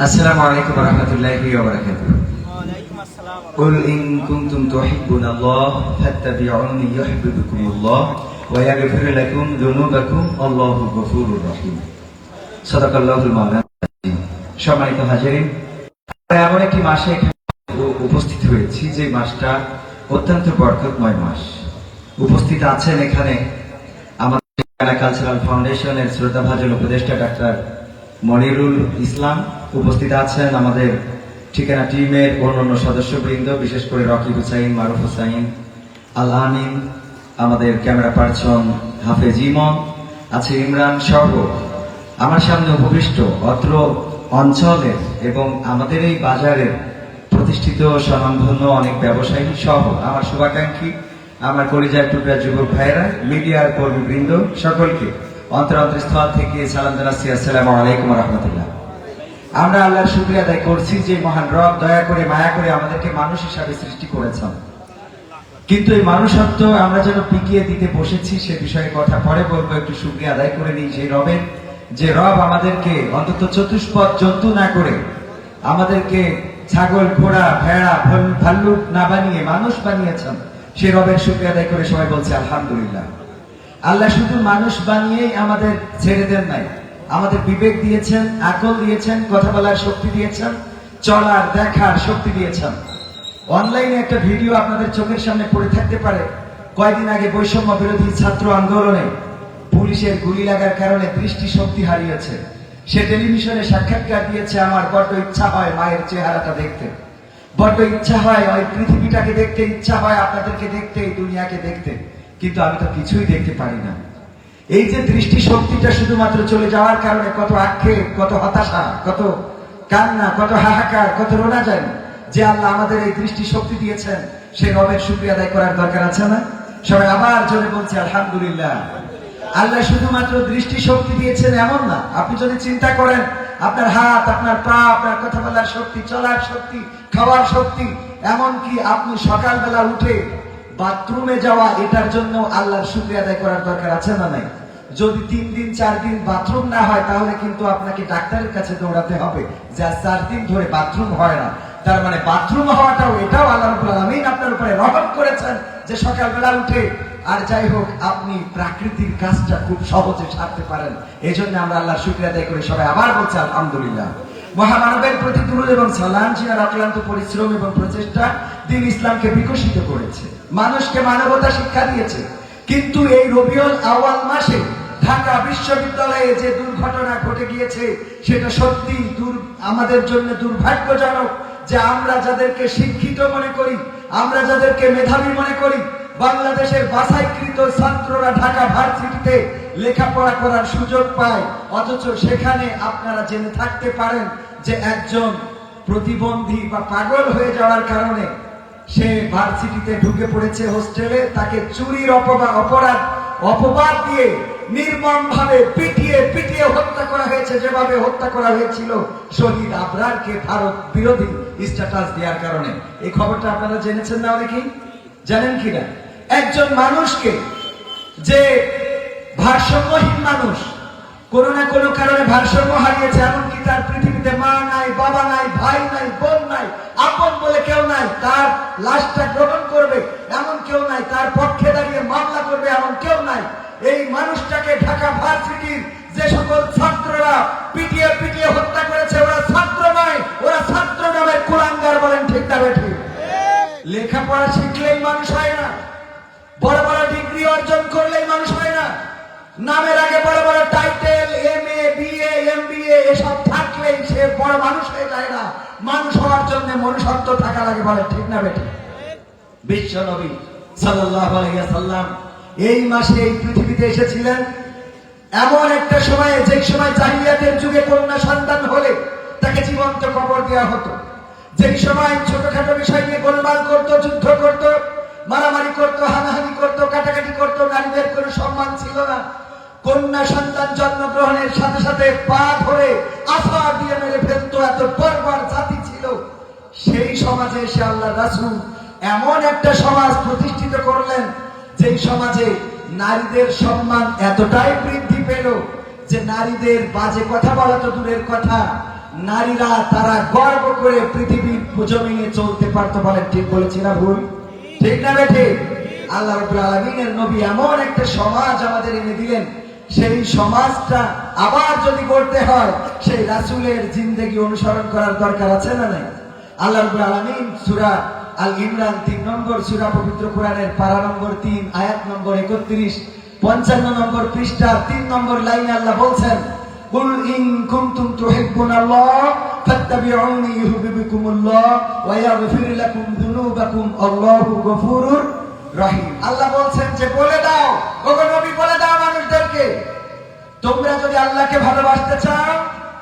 السلام عليكم ورحمة الله وبركاته ওয়ালাইকুম আসসালাম قل إن كنتم تحبون الله فاتبعوني يحببكم الله ويغفر لكم ذنوبكم الله غفور رحيم صدق الله المولانا العظيم। সম্মানিত হাজিরিন আমরা এমন একটি মাসে এখানে উ- উপস্থিত হয়েছি যে মাসটা অত্যন্ত বরকতময় মাস উপস্থিত আছেন এখানে আমাদের ঠিকানা কালচারাল ফাউন্ডেশনের শ্রদ্ধাভাজন উপদেষ্টা ডাক্তার মনিরুল ইসলাম উপস্থিত আছেন আমাদের ঠিকানা টিমের অন্যান্য সদস্যবৃন্দ, বিশেষ করে রকি হুসাইন, মারুফ হুসাইন আল আমিন আমাদের ক্যামেরা পার্সন হাফেজ ইমন, আছে ইমরান সহ। আমার সামনে উপবিষ্ট অত্র অঞ্চলের এবং আমাদের এই বাজারের প্রতিষ্ঠিত স্বনামধন্য অনেক ব্যবসায়ী সহ। আমার শুভাকাঙ্ক্ষী, আমার পরিচয় টুকরা যুবক ভাইয়েরা, মিডিয়ার কর্মীবৃন্দ সকলকে অন্তর অন্তরস্থল থেকে সালাম জানাচ্ছি। আসসালামু আলাইকুম রহমতুল্লাহ। আমরা আল্লাহর শুক্রিয়া আদায় করছি যে মহান রব দয়া করে মায়া করে আমাদেরকে মানুষ হিসাবে সৃষ্টি করেছেন। কিন্তু এই মানুষত্ব আমরা যেন পিকিয়ে দিতে বসেছি, সে বিষয়ে কথা পরে বলব, একটু শুক্রিয়া আদায় করে নিই সেই রবের, যে রব আমাদেরকে অন্তত চতুষ্পদ জন্তু না করে আমাদেরকে ছাগল, ঘোড়া, ভেড়া, ভল- ভাল্লুক না বানিয়ে মানুষ বানিয়েছেন, সে রবের শুক্রিয়া আদায় করে সবাই বলছে আলহামদুলিল্লাহ। আল্লাহ শুধু মানুষ বানিয়েই আমাদের ছেড়ে দেন নাই আমাদের বিবেক দিয়েছেন, আকল দিয়েছেন, কথা বলার শক্তি দিয়েছেন, চলার, দেখার শক্তি দিয়েছেন। অনলাইনে একটা ভিডিও আপনাদের চোখের সামনে পড়ে থাকতে পারে। কয়েকদিন আগে বৈষম্য বিরোধী ছাত্র আন্দোলনে পুলিশের গুলি লাগার কারণে দৃষ্টি শক্তি হারিয়েছে। সে টেলিভিশনে সাক্ষাৎকার দিয়েছে, আমার বড্ড ইচ্ছা হয় মায়ের চেহারাটা দেখতে। বড্ড ইচ্ছা হয় ওই পৃথিবীটাকে দেখতে, ইচ্ছা হয় আপনাদেরকে দেখতে, এই দুনিয়াকে দেখতে। কিন্তু আমি তো কিছুই দেখতে পারি না। এই যে দৃষ্টি শক্তিটা শুধুমাত্র চলে যাওয়ার কারণে কত আক্ষেপ, কত হতাশা, কত কান্না, কত হাহাকার, কত রোনা যায় যে আল্লাহ আমাদের এই দৃষ্টি শক্তি দিয়েছেন সেই রবের শুক্রিয়া আদায় করার দরকার আছে না? সবাই আবার জোরে বলছি, আলহামদুলিল্লাহ। আল্লাহ শুধুমাত্র দৃষ্টি শক্তি দিয়েছেন এমন না। আপনি যদি চিন্তা করেন, আপনার হাত, আপনার পা, আপনার কথা বলার শক্তি, চলার শক্তি, খাওয়ার শক্তি, এমনকি আপনি সকালবেলা উঠে বাথরুমে যাওয়া, এটার জন্য আল্লাহর শুক্রিয়া আদায় করার দরকার আছে না নাই? যদি তিন দিন, চার দিন বাথরুম না হয়, তাহলে কিন্তু আপনাকে ডাক্তারের কাছে দৌড়াতে হবে। যা চার দিন ধরে বাথরুম হয় না। তার মানে বাথরুম হওয়াটাও, এটাও আল্লাহ আপনার উপরে রহম করেছেন যে সকালবেলা উঠে, আর যাই হোক, আপনি প্রাকৃতিক কাজটা খুব সহজে সারতে পারেন। এই জন্য আমরা আল্লাহর শুক্রিয়া আদায় করে সবাই আবার বলছি, আলহামদুলিল্লাহ। মহামানবের প্রতি দুরুদ এবং সালাম জিনার অক্লান্ত পরিশ্রম এবং প্রচেষ্টা দিন ইসলামকে বিকশিত করেছে। মানুষকে মানবতা শিক্ষা দিয়েছে। কিন্তু এই রবিউল আওয়াল মাসে ঢাকা বিশ্ববিদ্যালয়ে যে দুর্ঘটনা ঘটে গিয়েছে, সেটা সত্যি দূর আমাদের জন্য দুর্ভাগ্যজনক যে আমরা যাদেরকে শিক্ষিত মনে করি, আমরা যাদেরকে মেধাবী মনে করি, বাংলাদেশের বাছাইকৃত ছাত্ররা ঢাকা ভার্সিটিতে লেখাপড়া করার সুযোগ পায়। অথচ সেখানে আপনারা জেনে থাকতে পারেন যে একজন প্রতিবন্ধী বা পাগল হয়ে যাওয়ার কারণে সে ভার্সিটিতে ঢুকে পড়েছে হোস্টেলে, তাকে চুরির অপবা, অপরাধ, অপবাদ দিয়ে নির্মম ভাবে পিটিয়ে পিটিয়ে হত্যা করা হয়েছে, যেভাবে হত্যা করা হয়েছিল। শহীদ আবরারকে ভারত বিরোধী স্ট্যাটাস দেওয়ার কারণে। এই খবরটা আপনারা জেনেছেন না অনেকেই? জানেন কিনা? একজন মানুষকে যে ভারসাম্যহীন মানুষ কোনো না কোনো কারণে ভারসাম্য হারিয়েছে, এমনকি তার পৃথিবীতে মা নাই, বাবা নাই, ভাই নাই, বোন নাই, আপন বলে কেউ নাই, তার লাশটা গ্রহণ করবে এমন কেউ নাই, তার পক্ষে দাঁড়িয়ে মামলা করবে এমন কেউ নাই। এই মানুষটাকে ঢাকা ভার্সিটির যে সকল ছাত্ররা পিটিয়ে পিটিয়ে হত্যা করেছে, ওরা ছাত্র নয়, ওরা ছাত্র নামের কুলাঙ্গার বলেন ঠিক না ঠিক লেখাপড়া শিখলেই মানুষ হয় না, বড় বড় ডিগ্রি অর্জন করলেই মানুষ হয় না, নামের আগে বড় বড় বড় মানুষ হয়ে যায় না। মানুষ হওয়ার জন্য মনুষ্যত্ব থাকা লাগে বলে, ঠিক না বেটি? বিশ্ব নবী সাল্লাম এই মাসে এই পৃথিবীতে এসেছিলেন। এমন একটা সময়ে যে সময় জাহিলিয়াতের যুগে কন্যা সন্তান হলে তাকে জীবন্ত কবর দেওয়া হতো। যে সময় ছোটখাটো বিষয় নিয়ে গোলমাল করত, যুদ্ধ করত, মারামারি করত, হানাহানি করত, কাটাকাটি করত, নারীদের কোনো সম্মান ছিল না। কন্যা সন্তান জন্মগ্রহণের সাথে সাথে পা সমাজে এসে আল্লাহ রাসূল এমন একটা সমাজ প্রতিষ্ঠিত করলেন, যেই সমাজে নারীদের সম্মান এতটাই বৃদ্ধি পেল যে নারীদের বাজে কথা বলা তো দূরের কথা, নারীরা তারা গর্ব করে পৃথিবীর জমিনে চলতে পারতো বলেন ঠিক বলেছি না ভুল? ঠিক না বেঠে? আল্লাহ রবুল আলমিনের নবী এমন একটা সমাজ আমাদের এনে দিলেন, সেই সমাজটা আবার যদি করতে হয়, সেই রাসূলের জিন্দেগি অনুসরণ করার দরকার আছে না নাই? আল্লাহ রবুল আলমিন সুরা আল ইমরান তিন নম্বর সুরা পবিত্র কোরআনের পারা নম্বর তিন আয়াত নম্বর একত্রিশ পঞ্চান্ন নম্বর পৃষ্ঠা তিন নম্বর লাইনে আল্লাহ বলছেন قل إن كنتم تحبون الله فاتبعوني يحببكم الله ويغفر لكم ذنوبكم الله غفور রহিম আল্লাহ বলছেন যে বলে দাও ওগো নবী বলে দাও মানুষদেরকে তোমরা যদি আল্লাহকে ভালোবাসতে চাও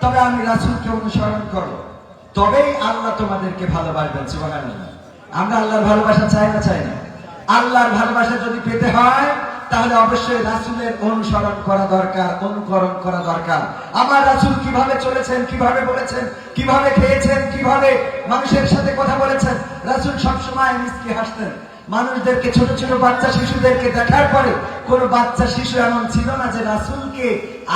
তবে আমি রাসূলকে অনুসরণ করো তবেই আল্লাহ তোমাদেরকে ভালোবাসবেন, সুবহানাল্লাহ। আমরা আল্লাহর ভালোবাসা চাই না চাই না? আল্লাহর ভালোবাসা যদি পেতে হয়, তাহলে অবশ্যই রাসূলের অনুসরণ করা দরকার, অনুকরণ করা দরকার। আমার রাসূল কীভাবে চলেছেন, কীভাবে বলেছেন, কীভাবে খেয়েছেন, কীভাবে মানুষের সাথে কথা বলেছেন, রাসূল সবসময় মিসকে হাসতেন। মানুষদেরকে, ছোট ছোট বাচ্চা শিশুদেরকে দেখার পরে কোন বাচ্চা শিশু এমন ছিল না যে রাসূলকে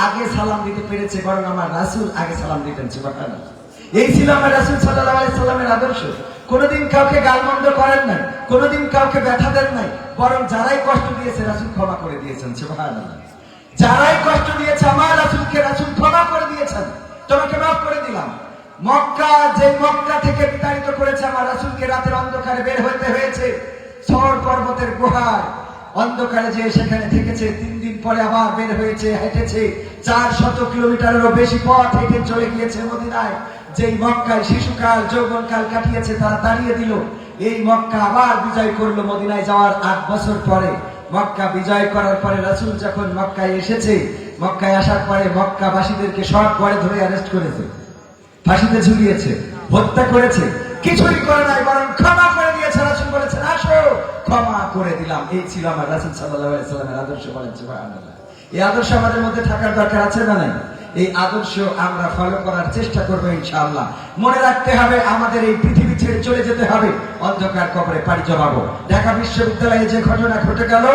আগে সালাম দিতে পেরেছে, বরং আমার রাসূল আগে সালাম দিতেন, সুবহানাল্লাহ। এই ছিল আমার রাসূল আলাইহি সাল্লামের আদর্শ। কোনোদিন কাউকে গালমন্দ করেন নাই, কোনোদিন কাউকে ব্যথা দেন নাই, বরং যারাই কষ্ট দিয়েছে রাসূল ক্ষমা করে দিয়েছেন, সুবহানাল্লাহ। যারাই কষ্ট দিয়েছে আমার রাসূলকে রাসূল ক্ষমা করে দিয়েছেন, তোমাকে মাফ করে দিলাম। মক্কা, যে মক্কা থেকে বিতাড়িত করেছে আমার রাসূলকে রাতের অন্ধকারে বের হতে হয়েছে সর পর্বতের গুহায়। অন্ধকারে যে সেখানে থেকেছে, তিন দিন পরে আবার বের হয়েছে, হেঁটেছে। চার শত কিলোমিটারেরও বেশি পথ হেঁটে চলে গিয়েছে মদিনায়। যেই মক্কায় শিশুকাল, যৌবনকাল কাটিয়েছে, তারা দাঁড়িয়ে দিল। এই মক্কা আবার বিজয় করল মদিনায় যাওয়ার আট বছর পরে। মক্কা বিজয় করার পরে রাসূল যখন মক্কায় এসেছে, মক্কায় আসার পরে মক্কাবাসীদেরকে সব ঘরে ধরে অ্যারেস্ট করেছে। ফাঁসিতে ঝুলিয়েছে, হত্যা করেছে। কিছুই করে নাই, বরং ক্ষমা করে দিয়েছে রাসূল, বলেছেন, আসো, ক্ষমা করে দিলাম। এই ছিল আমার রাসূল আলাইহি সাল্লামের আদর্শ বলেন এই আদর্শ আমাদের মধ্যে থাকার দরকার আছে না নাই? এই আদর্শ আমরা ফলো করার চেষ্টা করব ইনশাআল্লাহ। মনে রাখতে হবে, আমাদের এই পৃথিবী ছেড়ে চলে যেতে হবে। অন্ধকার কবরে পাড়ি জমাবো। ঢাকা বিশ্ববিদ্যালয়ে যে ঘটনা ঘটে গেল,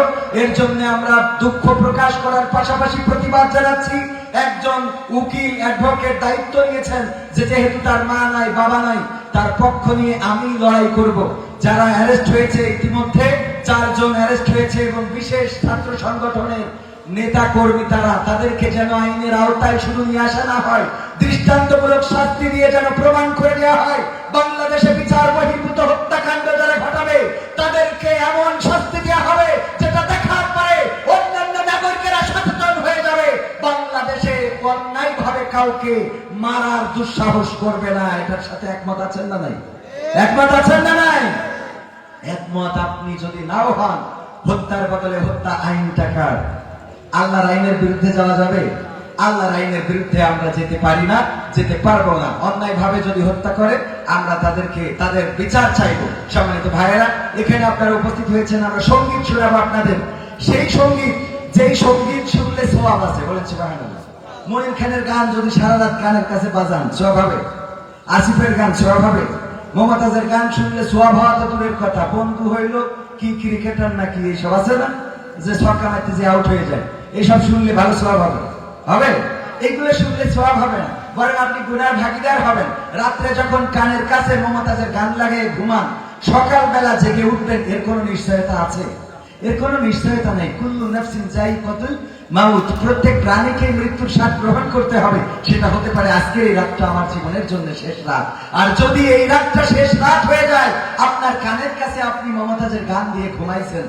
এর জন্য আমরা দুঃখ প্রকাশ করার পাশাপাশি প্রতিবাদ জানাচ্ছি। একজন উকিল, অ্যাডভোকেট দায়িত্ব নিয়েছেন যে যেহেতু তার মা নাই, বাবা নাই, তার পক্ষ নিয়ে আমি লড়াই করব। যারা অ্যারেস্ট হয়েছে ইতিমধ্যে, চারজন অ্যারেস্ট হয়েছে এবং বিশেষ ছাত্র সংগঠনের নেতা কর্মী তারা, তাদেরকে যেন আইনের আওতায় শুধু নিয়ে আসা না হয়, দৃষ্টান্তমূলক শাস্তি দিয়ে যেন প্রমাণ করে দেওয়া হয়, বাংলাদেশে বিচার বহির্ভূত হত্যাকাণ্ড যারা ঘটাবে, তাদেরকে এমন শাস্তি দেওয়া হবে যেটা দেখার পরে অন্যান্য নাগরিকেরা সচেতন হয়ে যাবে। বাংলাদেশে অন্যায় ভাবে কাউকে মারার দুঃসাহস করবে না। এটার সাথে একমত আছেন না নাই? একমত আছেন না নাই? একমত আপনি যদি নাও হন, হত্যার বদলে হত্যা আইন টাকার আল্লাহর আইনের বিরুদ্ধে যাওয়া যাবে? আল্লাহর আইনের বিরুদ্ধে আমরা যেতে পারি না, যেতে পারব না। অন্যায় ভাবে যদি হত্যা করে, আমরা তাদেরকে, তাদের বিচার চাইব। সম্মানিত ভাইয়েরা, এখানে আপনারা উপস্থিত হয়েছেন আমরা সংগীত শোনাবো আপনাদের। সেই সংগীত, যেই সংগীত শুনলে সোয়াব আছে সুবহানাল্লাহ। মনির খানের গান যদি সারা রাত কানের কাছে বাজান, সোয়াব হবে? আসিফের গান সোয়াব হবে? মমতাজের গান শুনলে সোয়াব হওয়া তো দূরের কথা। বন্ধু হইল কি ক্রিকেটার নাকি এইসব আছে না? যে মারতে যে আউট হয়ে যায়। এইসব শুনলে ভালো সোয়াব হবে। হবে? এগুলো শুনলে সোয়াব হবে না। বরং আপনি গুনার ভাগিদার হবেন। রাত্রে যখন কানের কাছে মমতাজের গান লাগিয়ে ঘুমান, সকালবেলা জেগে উঠবেন, এর কোনো নিশ্চয়তা আছে? এর কোনো নিশ্চয়তা নেই। কুল্লু নাফসিন যাই কতুল মাউত, প্রত্যেক প্রাণীকে মৃত্যুর স্বাদ গ্রহণ করতে হবে। সেটা হতে পারে আজকে এই রাতটা আমার জীবনের জন্য শেষ রাত। আর যদি এই রাতটা শেষ রাত হয়ে যায়, আপনার কানের কাছে আপনি মমতাজের গান দিয়ে ঘুমাইছেন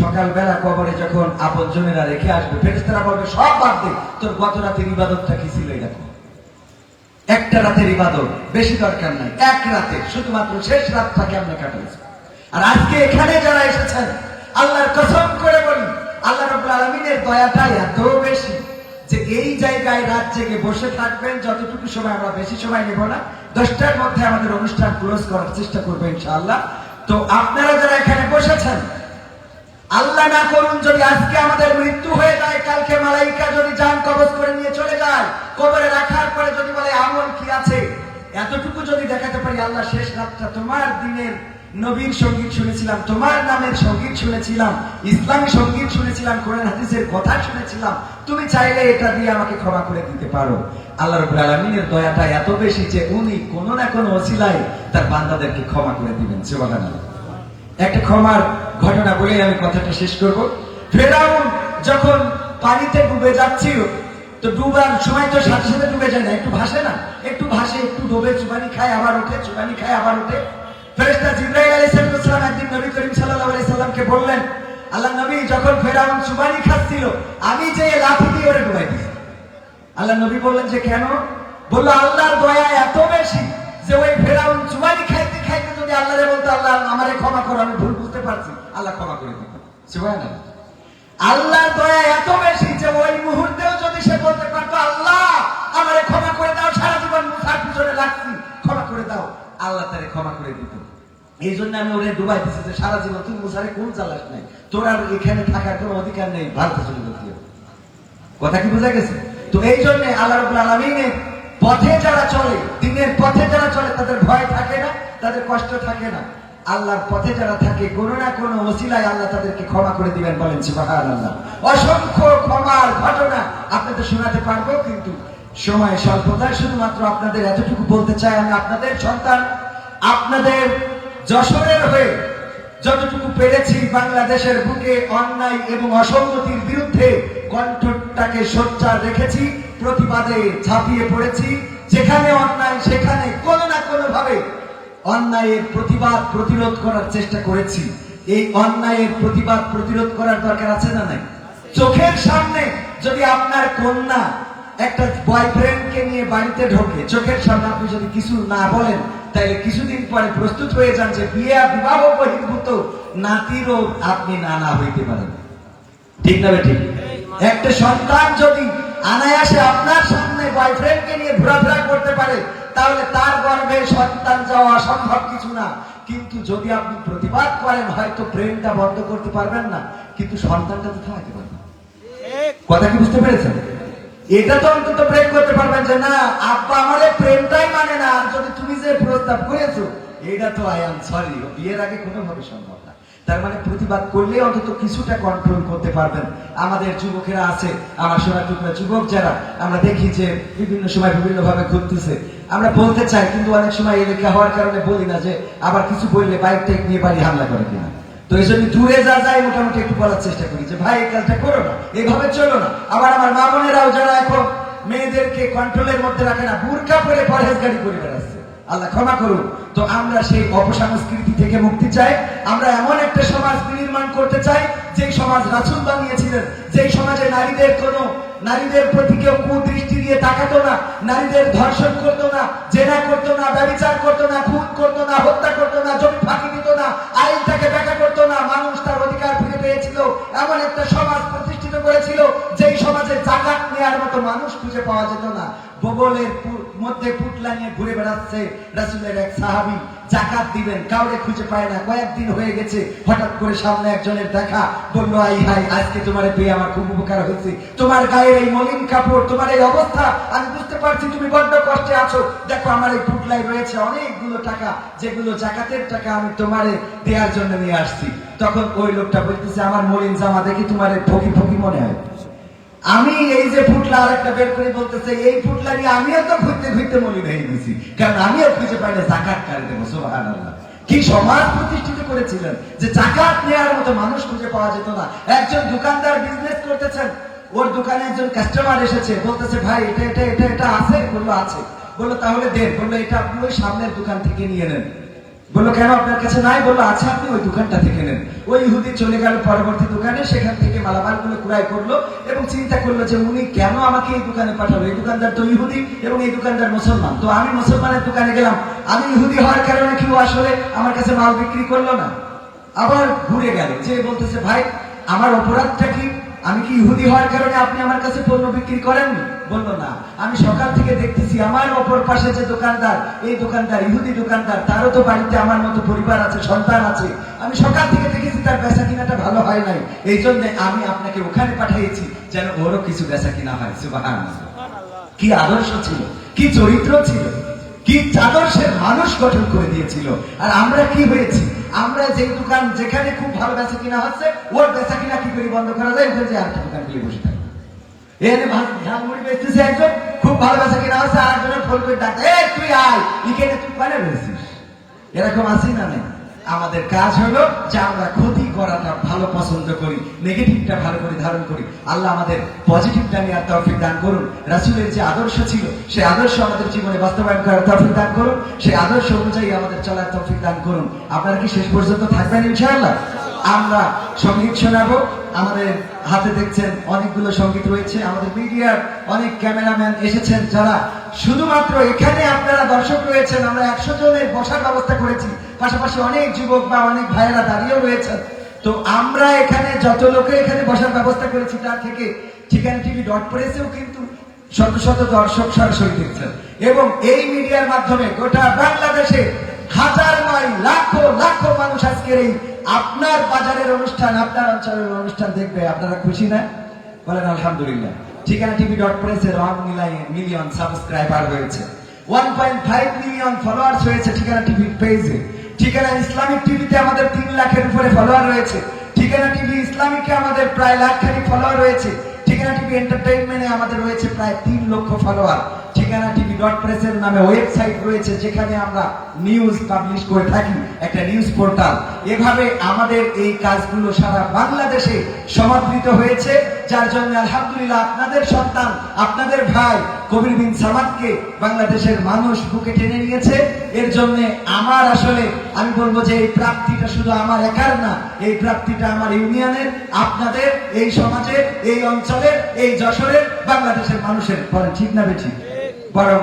সকালবেলা কবরে যখন আপন জনেরা রেখে আসবে ফেরেস্তারা বলবে, সব বাদ দে। তোর গত রাতের ইবাদতটা কি ছিল দেখো? একটা রাতের ইবাদত বেশি দরকার নাই, এক রাতে শুধুমাত্র শেষ রাতটা কেমনে কাটাইছে আর আজকে এখানে যারা এসেছেন, আল্লাহর কসম করে বলি, আল্লাহ রব্বুল আলমিনের দয়াটা এত বেশি যে এই জায়গায় রাত জেগে বসে থাকবেন, যতটুকু সময় আমরা বেশি সময় নেব না, দশটার মধ্যে আমাদের অনুষ্ঠান ক্লোজ করার চেষ্টা করব ইনশাআল্লাহ। তো আপনারা যারা এখানে বসেছেন আল্লাহ না করুন যদি আজকে আমাদের মৃত্যু হয়ে যায়, কালকে মালাইকা যদি যান কবজ করে নিয়ে চলে যায়, কবরে রাখার পরে যদি বলে, আমল কি আছে? এতটুকু যদি দেখাতে পারি, আল্লাহ শেষ রাতটা তোমার দিনের নবীর সংগীত শুনেছিলাম, তোমার নামের সংগীত শুনেছিলাম, ইসলামী সংগীত শুনেছিলাম, কোরআন হাদিসের কথা শুনেছিলাম। তুমি চাইলে এটা দিয়ে আমাকে ক্ষমা করে দিতে পারো। আল্লাহ রবুল আলমিনের দয়াটা এত বেশি যে উনি কোনো না কোনো অসিলায় তার বান্দাদেরকে ক্ষমা করে দিবেন। সুবহানাল্লাহ। একটা ক্ষমার ঘটনা বলে আমি কথাটা শেষ করব। ফেরাউন যখন পানিতে ডুবে যাচ্ছিল, তো ডুবার সময় তো সাথে সাথে ডুবে যায় না, একটু ভাসে না? একটু ভাসে, একটু ডুবে, চুবানি খায়, আবার ওঠে, চুবানি খায়, আবার ওঠে। ফেরেশতা জিব্রাইল আলাইহিস সালাম একদিন নবী করিম সাল্লাল্লাহু আলাইহি সাল্লামকে বললেন, আল্লাহ নবী, যখন ফেরাউন চুবানি খাচ্ছিল, আমি যে লাঠি দিয়ে ওরে ডুবাই দিয়েছি। আল্লাহ নবী বললেন যে, কেন? বলল, আল্লাহর দয়া এত বেশি যে ওই ফেরাউন খাইতে যদি আল্লাহরে বলতো আল্লাহ, আমারে ক্ষমা করো, আমি ভুল বুঝতে পারছি। আল্লাহ ক্ষমা করে দিত সুবহানাল্লাহ আল্লাহর দয়া এত বেশি যে ওই মুহূর্তেও যদি সে বলতে পারতো, আল্লাহ, আমারে ক্ষমা করে দাও, সারা জীবন মুসার পিছনে লাগছি, ক্ষমা করে দাও, আল্লাহ তারে ক্ষমা করে দিত। এই জন্য আমি ওরে ডুবাই দিচ্ছি যে সারা জীবন তুই মুসারে কোন চালাস নাই, তোর আর এখানে থাকার কোনো অধিকার নেই, ভারতে চলে কথা কি বোঝা গেছে? তো এই জন্য আল্লাহ রবুল আলমিনের পথে যারা চলে, দিনের পথে যারা চলে, তাদের ভয় থাকে না, তাদের কষ্ট থাকে না। আল্লাহর পথে যারা থাকে, কোনো না কোনো ওসিলায় আল্লাহ তাদেরকে ক্ষমা করে দিবেন বলেন আল্লাহ অসংখ্য ক্ষমার ঘটনা আপনাদের শোনাতে পারব কিন্তু। সময় স্বল্পতা শুধুমাত্র আপনাদের এতটুকু বলতে চাই আমি, আপনাদের সন্তান, আপনাদের যশোরের হয়ে যতটুকু পেরেছি বাংলাদেশের বুকে অন্যায় এবং অসঙ্গতির বিরুদ্ধে কণ্ঠটাকে সোচ্চার রেখেছি। প্রতিবাদে ঝাঁপিয়ে পড়েছি। যেখানে অন্যায়, সেখানে কোনো না কোনো ভাবে অন্যায়ের প্রতিবাদ প্রতিরোধ করার চেষ্টা করেছি। এই অন্যায়ের প্রতিবাদ প্রতিরোধ করার দরকার আছে না নাই? চোখের সামনে যদি আপনার কন্যা একটা বয়ফ্রেন্ডকে নিয়ে বাড়িতে ঢোকে, চোখের সামনে আপনি যদি কিছু না বলেন, তাহলে কিছুদিন পরে প্রস্তুত হয়ে যান যে বিয়ে বিবাহ বহির্ভূত, নাতিরও আপনি নানা হইতে পারেন। ঠিক না ঠিক? একটা সন্তান যদি আনায়াসে আপনার সামনে বয়ফ্রেন্ডকে নিয়ে ঘোরাফেরা করতে পারে, তাহলে তার গর্ভে সন্তান যাওয়া অসম্ভব কিছু না। কিন্তু যদি আপনি প্রতিবাদ করেন, হয়তো প্রেমটা বন্ধ করতে পারবেন না, কিন্তু সন্তানটা তো থাকতে পারবেন কথা কি বুঝতে পেরেছেন? এটা তো অন্তত প্রেম করতে পারবেন যে, না, আব্বা আমাদের প্রেমটাই মানে না। আর যদি তুমি যে প্রস্তাব করেছ, এটা তো আই সরি বিয়ের আগে কোনোভাবে সম্ভব তার মানে প্রতিবাদ করলে অন্তত কিছুটা কন্ট্রোল করতে পারবেন। আমাদের যুবকেরা আছে, আমার সোনা টুকরা যুবক যারা, আমরা দেখি যে বিভিন্ন সময় বিভিন্ন ভাবে ঘুরতেছে। আমরা বলতে চাই, কিন্তু অনেক সময় এলাকা হওয়ার কারণে বলি না যে আবার কিছু বললে বাইক টাইক নিয়ে বাড়ি হামলা করে কিনা। তো এই জন্য দূরে যা যায় মোটামুটি একটু বলার চেষ্টা করি যে, ভাই, এই কাজটা করো না এইভাবে চলো না। আবার আমার মা বোনেরাও যারা এখন মেয়েদেরকে কন্ট্রোলের মধ্যে রাখে না বুরকা পরে পরহেজগারি করে বেড়াচ্ছে। আল্লাহ ক্ষমা করুন। তো আমরা সেই অপসংস্কৃতি থেকে মুক্তি চাই। আমরা এমন একটা সমাজ নির্মাণ করতে চাই, যেই সমাজ রাসুল বানিয়েছিলেন, যেই সমাজে নারীদের কোনো নারীদের প্রতি কেউ কুদৃষ্টি দিয়ে তাকাতো না, নারীদের ধর্ষণ করতো না, জেনা করতো না, ব্যবচার করতো না, খুন করতো না, হত্যা করতো না, জমি ফাঁকি দিত না, আইনটাকে ব্যাখ্যা করতো না, মানুষ তার অধিকার ফিরে পেয়েছিল, এমন একটা সমাজ প্রতিষ্ঠিত করেছিল সমাজে নেওয়ার মতো মানুষ খুঁজে পাওয়া যেত না। বগলের মধ্যে পুটলা নিয়ে ঘুরে বেড়াচ্ছে রাসুলের এক সাহাবি। জাকাত দিবেন, কাউরে খুঁজে পায় না। কয়েকদিন হয়ে গেছে, হঠাৎ করে সামনে একজনের দেখা। বলল, আই হাই আজকে তোমার পেয়ে আমার খুব উপকার হয়েছে। তোমার গায়ে এই মলিন কাপড়, তোমার এই অবস্থা, আমি বুঝতে পারছি তুমি বড্ড কষ্টে আছো। দেখো, আমার এই পুটলাই রয়েছে অনেকগুলো টাকা। যেগুলো জাকাতের টাকা আমি তোমারে দেওয়ার জন্য নিয়ে আসছি। তখন ওই লোকটা বলতেছে, আমার মলিন জামা দেখি তোমার ফকি ফকি মনে হয়। আমি এই যে ফুটলা আর একটা বের করে বলতেছে, এই ফুটলা নিয়ে আমিও তো ঘুরতে ঘুরতে মলিন হয়ে গেছি কারণ আমিও খুঁজে পাই না, জাকাত কার দেবো, সুবহানাল্লাহ। কি সমাজ প্রতিষ্ঠিত করেছিলেন যে জাকাত নেওয়ার মতো মানুষ খুঁজে পাওয়া যেত না? একজন দোকানদার বিজনেস করতেছেন, ওর দোকানে একজন কাস্টমার এসেছে, বলতেছে, ভাই, এটা এটা এটা এটা আছে বলল আছে। বলল, তাহলে দেন। বলল, এটা আপনি ওই সামনের দোকান থেকে নিয়ে নেন। বলল, কেন আপনার কাছে নাই? বলল আচ্ছা আপনি ওই দোকানটা থেকে নেন। ওই ইহুদি চলে গেল পরবর্তী দোকানে, সেখান থেকে মালামালগুলো ক্রয় করল এবং চিন্তা করল যে উনি কেন আমাকে এই দোকানে পাঠালো? এই দোকানদার তো ইহুদি এবং এই দোকানদার মুসলমান। তো আমি মুসলমানের দোকানে গেলাম। আমি ইহুদি হওয়ার কারণে কেউ আসলে আমার কাছে মাল বিক্রি করল না? আবার ঘুরে গেল। যে বলতেছে, ভাই, আমার অপরাধটা কি আমি কি ইহুদি হওয়ার কারণে আপনি আমার কাছে পণ্য বিক্রি করেননি বলল, না। আমি সকাল থেকে দেখতেছি আমার অপর পাশে যে দোকানদার, এই দোকানদার, ইহুদি দোকানদার, তারও তো বাড়িতে আমার মতো পরিবার আছে, সন্তান আছে। আমি সকাল থেকে দেখেছি তার বেচা কিনাটা ভালো হয় নাই। এই জন্য আমি আপনাকে ওখানে পাঠিয়েছি যেন ওরও কিছু বেচা কিনা হয়। কি আদর্শ ছিল, কি চরিত্র ছিল। কি সে মানুষ গঠন করে দিয়েছিল। আর আমরা কি হয়েছি? আমরা যে দোকান যেখানে খুব ভালো বেচা কিনা হচ্ছে, ওর বেচা কিনা কি করে বন্ধ করা যায়? ওখানে আর দোকান খুলে বসে থাকবে? এখানে ঝালমুড়ি বেচতেছে একজন, খুব ভালো বেচা কিনা হচ্ছে, আর একজনের ফোন করে ডাকতে তুই আয় এখানে তুই পারে রয়েছিস এরকম আছি না নেই আমাদের কাজ হলো যে আমরা ক্ষতি করাটা ভালো পছন্দ করি নেগেটিভটা ভালো করে ধারণ করি। আল্লাহ আমাদের পজিটিভটা নিয়ে তৌফিক দান করুন। রাসূলের যে আদর্শ ছিল, সেই আদর্শ আমাদের জীবনে বাস্তবায়ন করার তৌফিক দান করুন। সেই আদর্শ অনুযায়ী আমাদের চলার তৌফিক দান করুন। আপনারা কি শেষ পর্যন্ত থাকবেন ইনশাআল্লাহ? আমরা সংগীত শোনাবো। আমাদের হাতে দেখছেন অনেকগুলো সংগীত রয়েছে। আমাদের মিডিয়ার অনেক ক্যামেরাম্যান এসেছেন যারা শুধুমাত্র এখানে আপনারা দর্শক রয়েছেন। আমরা একশো জনের বসার ব্যবস্থা করেছি। পাশাপাশি অনেক যুবক বা অনেক ভাইয়েরা দাঁড়িয়েও রয়েছেন। তো আমরা এখানে যত লোকে এখানে বসার ব্যবস্থা করেছি, তার থেকে ঠিকানা টিভি ডট প্রেসেও কিন্তু শত শত দর্শক সরাসরি দেখছেন। এবং এই মিডিয়ার মাধ্যমে গোটা বাংলাদেশে হাজার নয় লাখো লাখো মানুষ আজকের এই আপনার বাজারের অনুষ্ঠান, আপনার অঞ্চলের অনুষ্ঠান দেখবে। আপনারা খুশি না? বলেন, আলহামদুলিল্লাহ। ঠিকানা টিভি ডট প্রেসের ওয়ান মিলিয়ন সাবস্ক্রাইবার হয়েছে one point five million followers হয়েছে ঠিকানা টিভির পেজে ঠিকানা ইসলামিক টিভিতে আমাদের তিন লাখের উপরে ফলোয়ার রয়েছে। ঠিকানা টিভি ইসলামিকে আমাদের প্রায় লাখ খানিক ফলোয়ার রয়েছে। ঠিকানা টিভি এন্টারটেইনমেন্টে আমাদের রয়েছে প্রায় তিন লক্ষ ফলোয়ার ঠিকানা টিভি ডট প্রেসের নামে ওয়েবসাইট রয়েছে, যেখানে আমরা নিউজ পাবলিশ করে থাকি, একটা নিউজ পোর্টাল এভাবে আমাদের এই কাজগুলো সারা বাংলাদেশে সমাদৃত হয়েছে, যার জন্য আলহামদুলিল্লাহ আপনাদের সন্তান, আপনাদের ভাই কবির বিন সামাদকে বাংলাদেশের মানুষ বুকে টেনে নিয়েছে। এর জন্য আমার আসলে, আমি বলব যে এই প্রাপ্তিটা শুধু আমার একার না, এই প্রাপ্তিটা আমার ইউনিয়নের, আপনাদের, এই সমাজের, এই অঞ্চলের, এই যশোরের, বাংলাদেশের মানুষের বলেন ঠিক না বেঠিক? বরং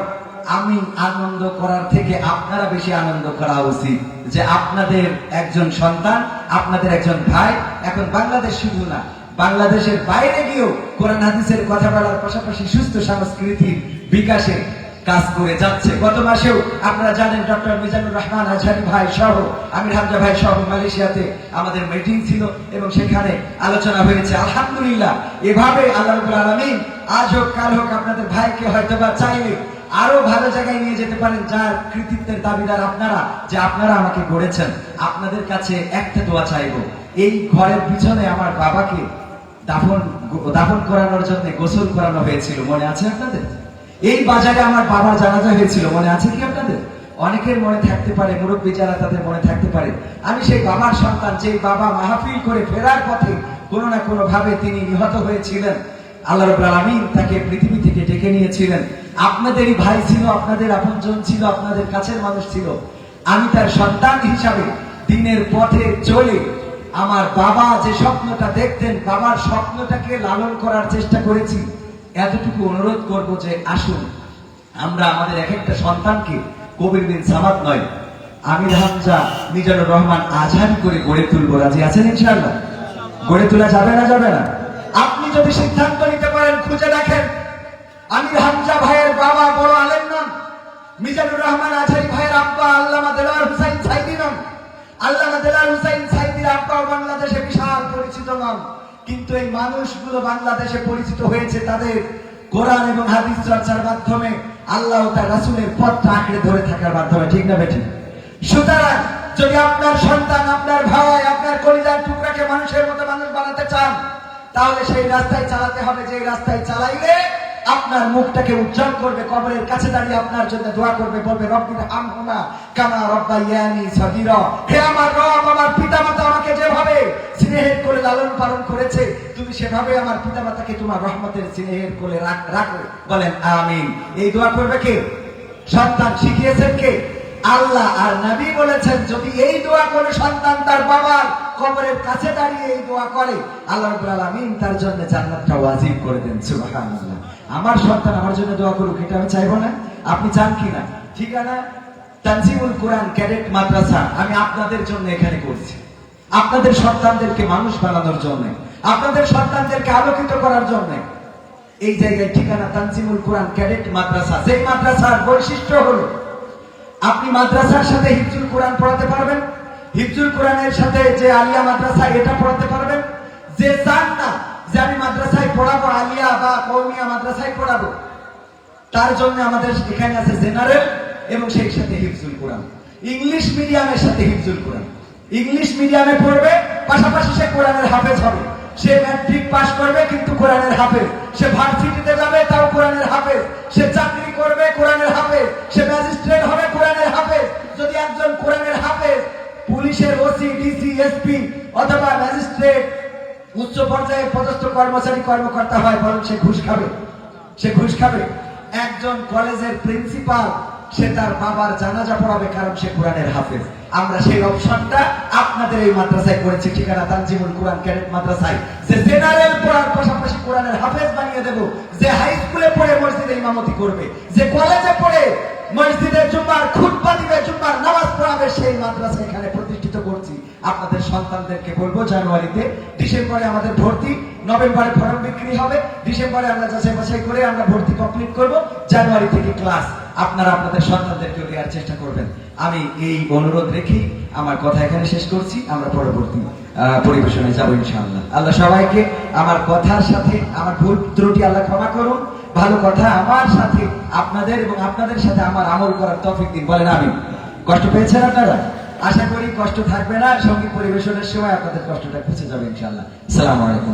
আমি আনন্দ করার থেকে আপনারা বেশি আনন্দ করা উচিত যে আপনাদের একজন সন্তান, আপনাদের একজন ভাই এখন বাংলাদেশ শুধু না, বাংলাদেশের বাইরে গিয়েও কোরআন হাদিসের কথা বলার পাশাপাশি সুস্থ সংস্কৃতির বিকাশে কাজ করে যাচ্ছে। গত মাসেও আপনারা জানেন ডক্টর মিজানুর রহমান আজহারি ভাই সহ, আমির হামজা ভাই সহ মালয়েশিয়াতে আমাদের মিটিং ছিল এবং সেখানে আলোচনা হয়েছে। আলহামদুলিল্লাহ, এভাবে আল্লাহ আলমিন আজ হোক, কাল হোক আপনাদের ভাইকে হয়তো বা চাইলে আরও ভালো জায়গায় নিয়ে যেতে পারেন, যার কৃতিত্বের দাবিদার আপনারা, যে আপনারা আমাকে গড়েছেন। আপনাদের কাছে একটা দোয়া চাইব, এই ঘরের পিছনে আমার বাবাকে দাফন দাফন করানোর জন্য, গোসল করানো হয়েছিল। মনে আছে আপনাদের? এই বাজারে আমার বাবার জানাজা হয়েছিল, মনে আছে কি আপনাদের? অনেকের মনে থাকতে পারে, মুরব্বী যারা তাদের মনে থাকতে পারে। আমি সেই বাবার সন্তান যে বাবা মাহফিল করে ফেরার পথে কোনো না কোনো ভাবে তিনি নিহত হয়েছিলেন। আল্লাহ রবুল আলমিন তাকে পৃথিবী থেকে ডেকে নিয়েছিলেন। আপনাদেরই ভাই ছিল, আপনাদের আপনজন ছিল, আপনাদের কাছের মানুষ ছিল। আমি তার সন্তান হিসাবে দিনের পথে চলে আমার বাবা যে স্বপ্নটা দেখতেন, বাবার স্বপ্নটাকে লালন করার চেষ্টা করেছি। এতটুকু অনুরোধ করব যে আসুন, আমরা আমাদের এক একটা সন্তানকে কবির বিন সামাদ নয়, আমির হামজা মিজানুর রহমান আজহারি করে গড়ে তুলবো। রাজি আছেন ইনশাআল্লাহ? গড়ে তোলা যাবে না যাবে না? আপনি যদি সিদ্ধান্ত নিতে পারেন, খুঁজে দেখেন। আমির হামজা ভাইয়ের বাবা বড় আলেম নন, মিজানুর রহমান আজহারি ভাইয়ের আব্বা আল্লামা দেলার হুসাইন সাইদি নন। আল্লামা দেলার হুসাইন সাইদির আব্বাও বাংলাদেশে বিশাল পরিচিত নন। কিন্তু এই মানুষগুলো বাংলাদেশে পরিচিত হয়েছে তাদের কোরআন এবং হাদিস চর্চার মাধ্যমে আল্লাহ তার রাসুলের পথটা আঁকড়ে ধরে থাকার মাধ্যমে, ঠিক না বেঠিক? সুতরাং যদি আপনার সন্তান, আপনার ভাই, আপনার কলিজার টুকরাকে মানুষের মতো মানুষ বানাতে চান, তাহলে সেই রাস্তায় চালাতে হবে যে রাস্তায় চালাইলে আপনার মুখটাকে উজ্জ্বল করবে, কবরের কাছে দাঁড়িয়ে আপনার জন্য দোয়া করবে, বলবে, রব্বিনা আমহুনা কানা কামা রব্বাইয়ানি সগীরা। হে আমার রব, আমার পিতামাতা আমাকে যেভাবে স্নেহের করে লালন পালন করেছে, তুমি সেভাবে আমার পিতামাতাকে তোমার রহমতের স্নেহের করে রাখো। বলেন, আমিন। এই দোয়া করবে কে? সন্তান শিখিয়েছেন কে? আল্লাহ আর নবী বলেছেন, যদি এই দোয়া করে সন্তান তার বাবার কবরের কাছে দাঁড়িয়ে এই দোয়া করে, আল্লাহ রাব্বুল আলামিন তার জন্য জান্নাতটা ওয়াজিব করে দেন, সুবহানাল্লাহ। আমার সন্তান আমার জন্য দোয়া করুক, এটা আমি চাইব না। আপনি চান কি না ঠিকানা? তানজিমুল কোরআন ক্যাডেট মাদ্রাসা, আমি আপনাদের জন্য এখানে করছি। আপনাদের সন্তানদেরকে মানুষ বানানোর জন্য, আপনাদের সন্তানদেরকে আলোকিত করার জন্য। এই জায়গায় ঠিকানা তানজিমুল কোরআন ক্যাডেট মাদ্রাসা, যেই মাদ্রাসার বৈশিষ্ট্য হলো আপনি মাদ্রাসার সাথে হিফজুল কোরআন পড়াতে পারবেন। হিফজুল কোরআনের সাথে যে আলিয়া মাদ্রাসা, এটা পড়াতে পারবেন। যে চান না, যে আমি মাদ্রাসায় পড়াবো, আলিয়া বা কৌমিয়া মাদ্রাসায় পড়াবো, তার জন্য আমাদের এখানে আছে জেনারেল এবং সেই সাথে হিফজুল কোরআন। ইংলিশ মিডিয়ামের সাথে হিফজুল কোরআন। ইংলিশ মিডিয়ামে পড়বে, পাশাপাশি সে কোরআনের হাফেজ হবে। সে ম্যাট্রিক পাস করবে কিন্তু কোরআনের হাফে। সে ভার্সিটিতে যাবে, তাও কোরআনের হাফে। সে চাকরি করবে, কোরআনের হাফেজ সে ম্যাজিস্ট্রেট হবে, কোরআনের হাফে। যদি একজন কোরআনের হাফে, পুলিশের ওসি, ডিসি, এসপি অথবা ম্যাজিস্ট্রেট, উচ্চ পর্যায়ে পদস্থ কর্মচারী, কর্মকর্তা হয়, বরং সে ঘুষ খাবে। সে ঘুষ খাবে। একজন কলেজের প্রিন্সিপাল সে তার বাবার জানাজা পড়াবে কারণ সে কোরআনের হাফেজ। আমরা সেই অপশনটা আপনাদের এই মাদ্রাসায় করেছি। ঠিকানা তানজিমুল কোরআন ক্যাডেট মাদ্রাসায়। যে জেনারেল পড়ার পাশাপাশি কোরআনের হাফেজ বানিয়ে দেব। যে হাই স্কুলে পড়ে মসজিদে ইমামতি করবে। যে কলেজে পড়ে মসজিদে জুম্মার খুতবা দিবে, জুম্মার নামাজ পড়াবে, সেই মাদ্রাসা এখানে প্রতিষ্ঠিত করছি। আপনাদের সন্তানদেরকে বলব জানুয়ারিতে ডিসেম্বরে আমাদের ভর্তি নভেম্বরে ফর্ম বিক্রি হবে ডিসেম্বরে আমরা যাচাই বাছাই করে আমরা ভর্তি কমপ্লিট করব জানুয়ারি থেকে ক্লাস আপনারা আপনাদের সন্তানদেরকেও দেওয়ার চেষ্টা করবেন। আমি এই অনুরোধ রেখে আমার কথা এখানে শেষ করছি আমরা পরবর্তী আহ, পরিবেশনায় যাব ইনশাআল্লাহ। আল্লাহ সবাইকে আমার কথার সাথে আমার ভুল ত্রুটি আল্লাহ ক্ষমা করুন ভালো কথা আমার সাথে আপনাদের এবং আপনাদের সাথে আমার আমল করার তফিক দিন। বলেন আমি কষ্ট পেয়েছেন আপনারা? আশা করি কষ্ট থাকবে না, সংগীত পরিবেশনের সময় আপনাদের কষ্টটা খুঁজে যাবে ইনশাল্লাহ সালাম আলাইকুম